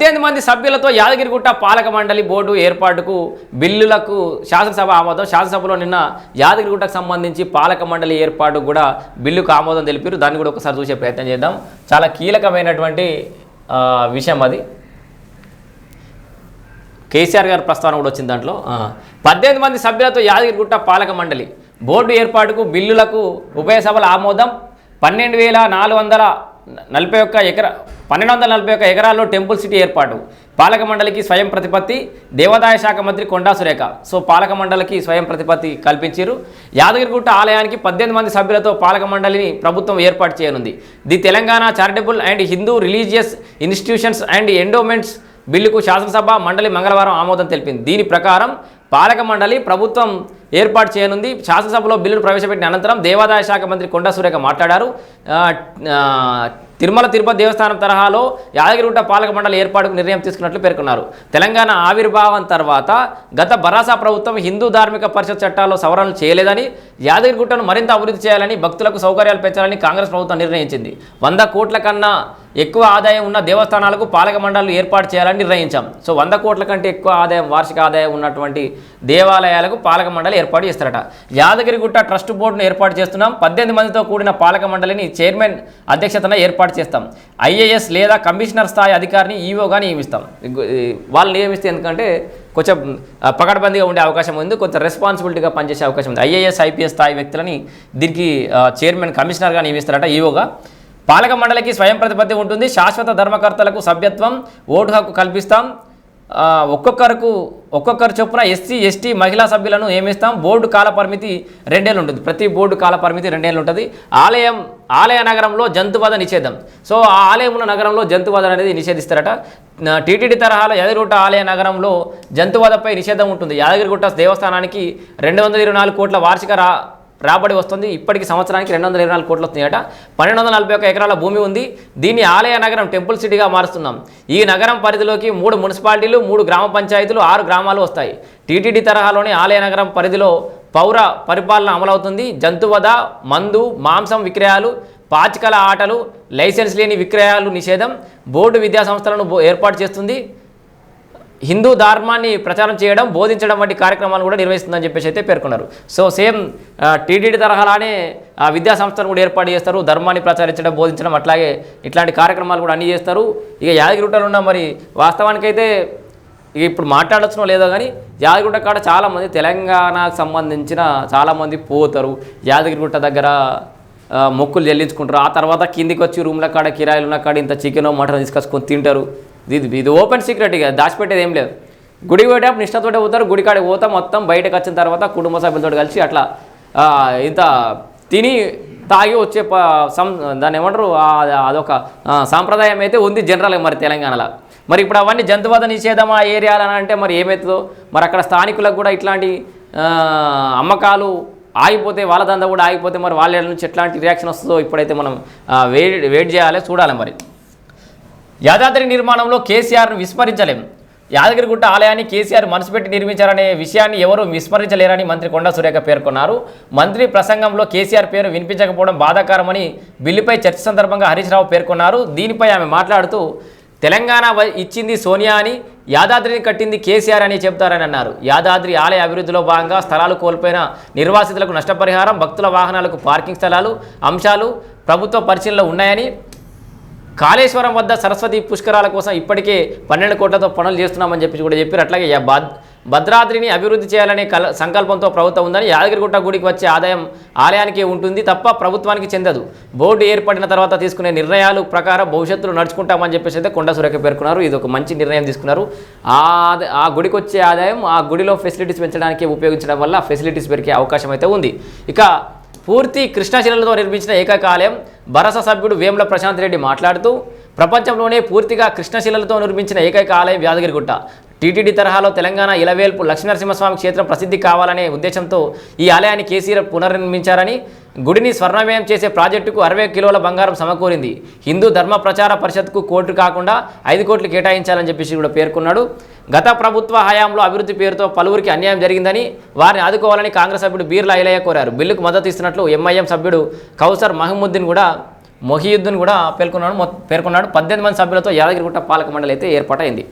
పద్దెనిమిది మంది సభ్యులతో యాదగిరిగుట్ట పాలక మండలి బోర్డు ఏర్పాటుకు బిల్లులకు శాసనసభ ఆమోదం. శాసనసభలో నిన్న యాదగిరిగుట్టకు సంబంధించి పాలక మండలి ఏర్పాటు కూడా బిల్లుకు ఆమోదం తెలిపారు. దాన్ని కూడా ఒకసారి చూసే ప్రయత్నం చేద్దాం. చాలా కీలకమైనటువంటి విషయం అది. కేసీఆర్ గారి ప్రస్తావన కూడా వచ్చింది దాంట్లో. పద్దెనిమిది మంది సభ్యులతో యాదగిరిగుట్ట పాలక మండలి బోర్డు ఏర్పాటుకు బిల్లులకు ఉభయ సభల ఆమోదం. పన్నెండు వేల నాలుగు వందల నలభై ఒక్క ఎకరా పన్నెండు వందల నలభై ఒక్క ఎకరాల్లో టెంపుల్ సిటీ ఏర్పాటు. పాలక మండలికి స్వయం ప్రతిపత్తి దేవాదాయ శాఖ మంత్రి కొండా సురేఖ. సో పాలక మండలికి స్వయం ప్రతిపత్తి కల్పించారు యాదగిరిగుట్ట ఆలయానికి పద్దెనిమిది మంది సభ్యులతో పాలక మండలిని ప్రభుత్వం ఏర్పాటు చేయనుంది. The Telangana charitable and Hindu religious institutions and endowments బిల్లుకు శాసనసభ మండలి మంగళవారం ఆమోదం తెలిపింది. దీని ప్రకారం పాలక మండలి ప్రభుత్వం ఏర్పాటు చేయనుంది. శాసనసభలో బిల్లును ప్రవేశపెట్టిన అనంతరం దేవాదాయ శాఖ మంత్రి కొండా సురేఖ మాట్లాడారు. తిరుమల తిరుపతి దేవస్థానం తరహాలో యాదగిరిగుట్ట పాలక మండలి ఏర్పాటుకు నిర్ణయం తీసుకున్నట్లు పేర్కొన్నారు. తెలంగాణ ఆవిర్భావం తర్వాత గత బరాసా ప్రభుత్వం హిందూ ధార్మిక పరిషత్ చట్టాల్లో సవరణలు చేయలేదని యాదగిరిగుట్టను మరింత అభివృద్ధి చేయాలని భక్తులకు సౌకర్యాలు పెంచాలని కాంగ్రెస్ ప్రభుత్వం నిర్ణయించింది. వంద కోట్ల కన్నా ఎక్కువ ఆదాయం ఉన్న దేవస్థానాలకు పాలక మండలి ఏర్పాటు చేయాలని నిర్ణయించాం. సో వంద కోట్ల కంటే ఎక్కువ ఆదాయం వార్షిక ఆదాయం ఉన్నటువంటి దేవాలయాలకు పాలక మండలి ఏర్పాటు చేస్తారట. యాదగిరిగుట్ట ట్రస్ట్ బోర్డును ఏర్పాటు చేస్తున్నాం. పద్దెనిమిది మందితో కూడిన పాలక మండలిని చైర్మన్ అధ్యక్షతన ఏర్పాటు చేస్తాం. ఐఏఎస్ లేదా కమిషనర్ స్థాయి అధికారిని ఈవోగా నియమిస్తాం. వాళ్ళు నియమిస్తే ఎందుకంటే కొంచెం పకడ్బందీగా ఉండే అవకాశం ఉంది కొంచెం రెస్పాన్సిబిలిటీగా పనిచేసే అవకాశం ఉంది. ఐఏఎస్ ఐపీఎస్ స్థాయి వ్యక్తులని దీనికి చైర్మన్ కమిషనర్గా నియమిస్తారట ఈవోగా. పాలక మండలికి స్వయం ప్రతిపత్తి ఉంటుంది. శాశ్వత ధర్మకర్తలకు సభ్యత్వం ఓటు హక్కు కల్పిస్తాం. ఒక్కొక్కరకు ఒక్కొక్కరు చొప్పున ఎస్సీ ఎస్టీ మహిళా సభ్యులను ఏమిస్తాం బోర్డు కాల పరిమితి రెండేళ్ళు ఉంటుంది. ప్రతి బోర్డు కాల పరిమితి రెండేళ్ళు ఉంటుంది. ఆలయం ఆలయ నగరంలో జంతువధ నిషేధం. సో ఆ ఆలయం ఉన్న నగరంలో జంతువధ అనేది నిషేధిస్తారట. టీటీడీ తరహాలో యాదగిరిగుట్ట ఆలయ నగరంలో జంతువధపై నిషేధం ఉంటుంది. యాదగిరిగుట్ట దేవస్థానానికి రెండు వందల ఇరవై నాలుగు కోట్ల వార్షిక రా రాబడి వస్తుంది. ఇప్పటికి సంవత్సరానికి రెండు వందల ఇరవై నాలుగు కోట్లు వస్తున్నాయట. పన్నెండు వందల నలభై ఒక ఎకరాల భూమి ఉంది. దీన్ని ఆలయ నగరం టెంపుల్ సిటీగా మారుస్తున్నాం. ఈ నగరం పరిధిలోకి మూడు మున్సిపాలిటీలు మూడు గ్రామ పంచాయతీలు ఆరు గ్రామాలు వస్తాయి. టీటీడీ తరహాలోని ఆలయ నగరం పరిధిలో పౌర పరిపాలన అమలవుతుంది. జంతువధ మందు మాంసం విక్రయాలు పాచికల ఆటలు లైసెన్స్ లేని విక్రయాలు నిషేధం బోర్డు విద్యా సంస్థలను ఏర్పాటు చేస్తుంది. హిందూ ధర్మాన్ని ప్రచారం చేయడం బోధించడం వంటి కార్యక్రమాలు కూడా నిర్వహిస్తుందని చెప్పేసి అయితే పేర్కొన్నారు. సో సేమ్ టీటీడీ తరహాలానే ఆ విద్యా సంస్థను కూడా ఏర్పాటు చేస్తారు. ధర్మాన్ని ప్రచారించడం బోధించడం అట్లాగే ఇట్లాంటి కార్యక్రమాలు కూడా అన్నీ చేస్తారు. ఇక యాదగిరిగుట్టలో ఉన్న మరి వాస్తవానికైతే ఇక ఇప్పుడు మాట్లాడచ్చునో లేదో కానీ యాదగిరిగుట్ట కాడ చాలామంది తెలంగాణకు సంబంధించిన చాలామంది పోతారు. యాదగిరిగుట్ట దగ్గర మొక్కులు చెల్లించుకుంటారు. ఆ తర్వాత కిందికి వచ్చి రూమ్ల కాడ కిరాయిలు ఉన్న కాడ ఇంత చికెన్ మటన్ తీసుకొచ్చుకొని తింటారు. ఇది ఇది ఓపెన్ సీక్రెట్ ఇక దాచిపెట్టేది ఏం లేదు. గుడికి పోయేటప్పుడు నిష్ఠతోటే పోతారు గుడి కాడికి మొత్తం బయటకు వచ్చిన తర్వాత కుటుంబ సభ్యులతో కలిసి అట్లా ఇంత తిని తాగి వచ్చే సం దాన్ని ఏమంటారు అదొక సాంప్రదాయం అయితే ఉంది జనరల్గా మరి తెలంగాణలో. మరి ఇప్పుడు అవన్నీ జంతువధ నిషేధం ఆ ఏరియాలు అని అంటే మరి ఏమవుతుందో మరి అక్కడ స్థానికులకు కూడా ఇట్లాంటి అమ్మకాలు ఆగిపోతే వాళ్ళ దందా కూడా ఆగిపోతే మరి వాళ్ళ నుంచి ఎట్లాంటి రియాక్షన్ వస్తుందో ఇప్పుడైతే మనం వెయిట్ వెయిట్ చేయాలి చూడాలి మరి. యాదాద్రి నిర్మాణంలో కేసీఆర్ను విస్మరించలేం. యాదగిరిగుట్ట ఆలయాన్ని కేసీఆర్ మనసు పెట్టి నిర్మించారనే విషయాన్ని ఎవరూ విస్మరించలేరని మంత్రి కొండా సురేఖ పేర్కొన్నారు. మంత్రి ప్రసంగంలో కేసీఆర్ పేరు వినిపించకపోవడం బాధాకరమని బిల్లుపై చర్చ సందర్భంగా హరీష్ రావు పేర్కొన్నారు. దీనిపై ఆమె మాట్లాడుతూ తెలంగాణ ఇచ్చింది సోనియా అని యాదాద్రిని కట్టింది కేసీఆర్ అని చెబుతారని అన్నారు. యాదాద్రి ఆలయ అభివృద్ధిలో భాగంగా స్థలాలు కోల్పోయిన నిర్వాసితులకు నష్టపరిహారం భక్తుల వాహనాలకు పార్కింగ్ స్థలాలు అంశాలు ప్రభుత్వ పరిశీలనలో ఉన్నాయని కాళేశ్వరం వద్ద సరస్వతి పుష్కరాల కోసం ఇప్పటికే పన్నెండు కోట్లతో పనులు చేస్తున్నామని చెప్పి కూడా చెప్పారు. అట్లాగే భద్రాద్రిని అభివృద్ధి చేయాలనే కల సంకల్పంతో ప్రభుత్వం ఉందని యాదగిరిగుట్ట గుడికి వచ్చే ఆదాయం ఆలయానికే ఉంటుంది తప్ప ప్రభుత్వానికి చెందదు. బోర్డు ఏర్పడిన తర్వాత తీసుకునే నిర్ణయాలు ప్రకారం భవిష్యత్తులో నడుచుకుంటామని చెప్పేసి అయితే కొండ సురేఖ పేర్కొన్నారు. ఇది ఒక మంచి నిర్ణయం తీసుకున్నారు. ఆ ఆ గుడికి వచ్చే ఆదాయం ఆ గుడిలో ఫెసిలిటీస్ పెంచడానికి ఉపయోగించడం వల్ల ఫెసిలిటీస్ పెరిగే అవకాశం అయితే ఉంది. ఇక పూర్తి కృష్ణశిలలతో నిర్మించిన ఏకైక ఆలయం భరస సభ్యుడు వేముల ప్రశాంత్ రెడ్డి మాట్లాడుతూ ప్రపంచంలోనే పూర్తిగా కృష్ణశిలలతో నిర్మించిన ఏకైక ఆలయం యాదగిరిగుట్ట. టీటీడీ తరహాలో తెలంగాణ ఇలవేల్పు లక్ష్మీనరసింహస్వామి క్షేత్రం ప్రసిద్ధి కావాలనే ఉద్దేశంతో ఈ ఆలయాన్ని కేసీఆర్ పునర్నిర్మించారని గుడిని స్వర్ణమయం చేసే ప్రాజెక్టుకు అరవై కిలోల బంగారం సమకూరింది. హిందూ ధర్మ ప్రచార పరిషత్కు కోట్లు కాకుండా ఐదు కోట్లు కేటాయించాలని చెప్పేసి కూడా పేర్కొన్నాడు. గత ప్రభుత్వ హయాంలో అభివృద్ధి పేరుతో పలువురికి అన్యాయం జరిగిందని వారిని ఆదుకోవాలని కాంగ్రెస్ సభ్యుడు బీర్లా ఐలయ్య కోరారు. బిల్లుకు మద్దతు ఇస్తున్నట్లు ఎంఐఎం సభ్యుడు కౌసర్ మహమూద్దీన్ కూడా మొహియుద్దీన్ కూడా పేర్కొన్నాడు. పేర్కొన్నాడు. పద్దెనిమిది మంది సభ్యులతో యాదగిరిగుట్ట పాలక మండలి అయితే ఏర్పాటైంది.